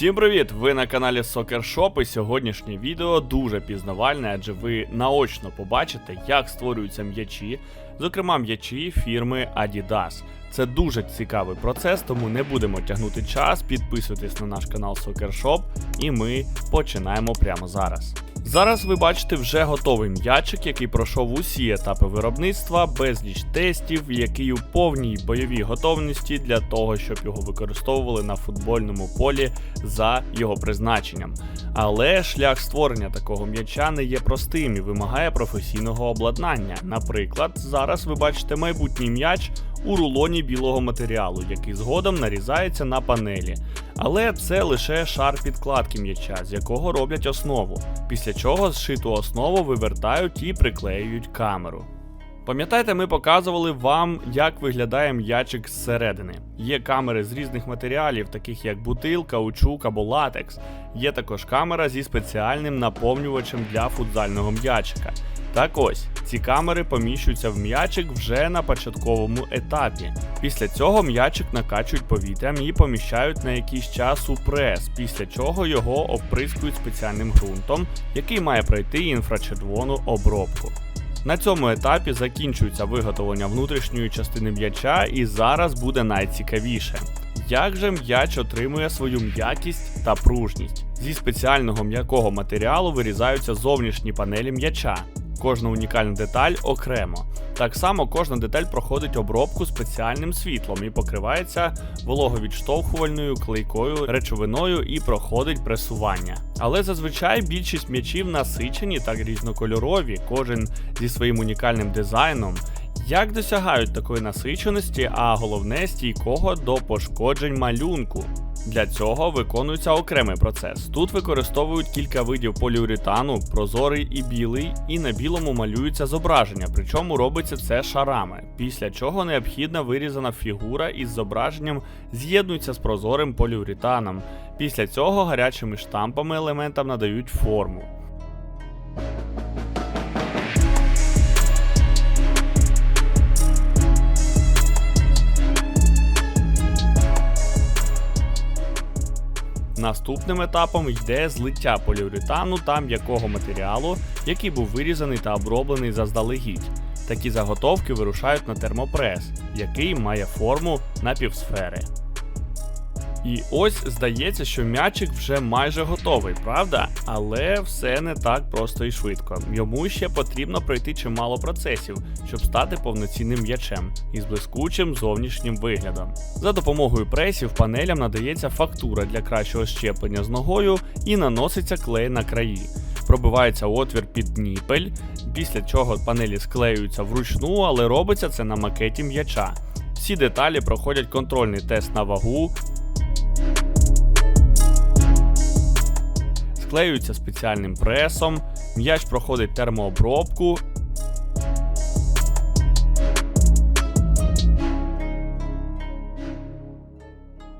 Всім привіт! Ви на каналі Soccer Shop і сьогоднішнє відео дуже пізнавальне, адже ви наочно побачите, як створюються м'ячі, зокрема м'ячі фірми Adidas. Це дуже цікавий процес, тому не будемо тягнути час. Підписуйтесь на наш канал Soccer Shop і ми починаємо прямо зараз. Зараз ви бачите вже готовий м'ячик, який пройшов усі етапи виробництва, безліч тестів, який у повній бойовій готовності для того, щоб його використовували на футбольному полі за його призначенням. Але шлях створення такого м'яча не є простим і вимагає професійного обладнання. Наприклад, зараз ви бачите майбутній м'яч у рулоні білого матеріалу, який згодом нарізається на панелі. Але це лише шар підкладки м'яча, з якого роблять основу, після чого зшиту основу вивертають і приклеюють камеру. Пам'ятаєте, ми показували вам, як виглядає м'ячик зсередини. Є камери з різних матеріалів, таких як бутил, каучук або латекс. Є також камера зі спеціальним наповнювачем для футзального м'ячика. Так ось, ці камери поміщуються в м'ячик вже на початковому етапі. Після цього м'ячик накачують повітрям і поміщають на якийсь час у прес, після чого його оприскують спеціальним ґрунтом, який має пройти інфрачервону обробку. На цьому етапі закінчується виготовлення внутрішньої частини м'яча, і зараз буде найцікавіше. Як же м'яч отримує свою м'якість та пружність? Зі спеціального м'якого матеріалу вирізаються зовнішні панелі м'яча. Кожна унікальна деталь окремо. Так само кожна деталь проходить обробку спеціальним світлом і покривається вологовідштовхувальною клейкою речовиною і проходить пресування. Але зазвичай більшість м'ячів насичені та різнокольорові, кожен зі своїм унікальним дизайном. Як досягають такої насиченості, а головне стійкого до пошкоджень малюнку? Для цього виконується окремий процес. Тут використовують кілька видів поліуретану, прозорий і білий, і на білому малюється зображення, причому робиться це шарами. Після чого необхідна вирізана фігура із зображенням з'єднується з прозорим поліуретаном. Після цього гарячими штампами елементам надають форму. Наступним етапом йде злиття поліуретану та м'якого матеріалу, який був вирізаний та оброблений заздалегідь. Такі заготовки вирушають на термопрес, який має форму напівсфери. І ось здається, що м'ячик вже майже готовий, правда? Але все не так просто і швидко. Йому ще потрібно пройти чимало процесів, щоб стати повноцінним м'ячем із блискучим зовнішнім виглядом. За допомогою пресів панелям надається фактура для кращого щеплення з ногою і наноситься клей на краї. Пробивається отвір під ніпель, після чого панелі склеюються вручну, але робиться це на макеті м'яча. Всі деталі проходять контрольний тест на вагу, склеюються спеціальним пресом, м'яч проходить термообробку.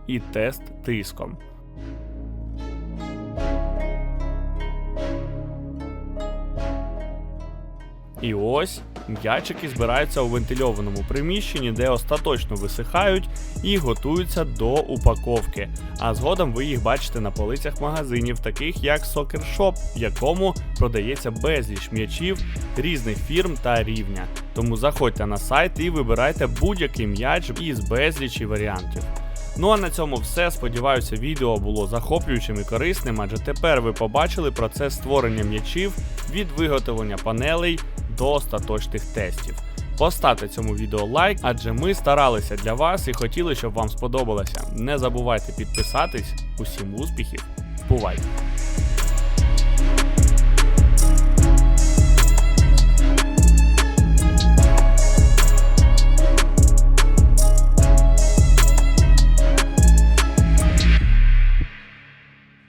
І тест тиском. І ось м'ячики збираються у вентильованому приміщенні, де остаточно висихають і готуються до упаковки. А згодом ви їх бачите на полицях магазинів, таких як Soccer Shop, в якому продається безліч м'ячів різних фірм та рівня. Тому заходьте на сайт і вибирайте будь-який м'яч із безлічі варіантів. Ну а на цьому все. Сподіваюся, відео було захоплюючим і корисним, адже тепер ви побачили процес створення м'ячів від виготовлення панелей до остаточних тестів. Поставте цьому відео лайк, адже ми старалися для вас і хотіли, щоб вам сподобалося. Не забувайте підписатись. Усім успіхів! Бувайте!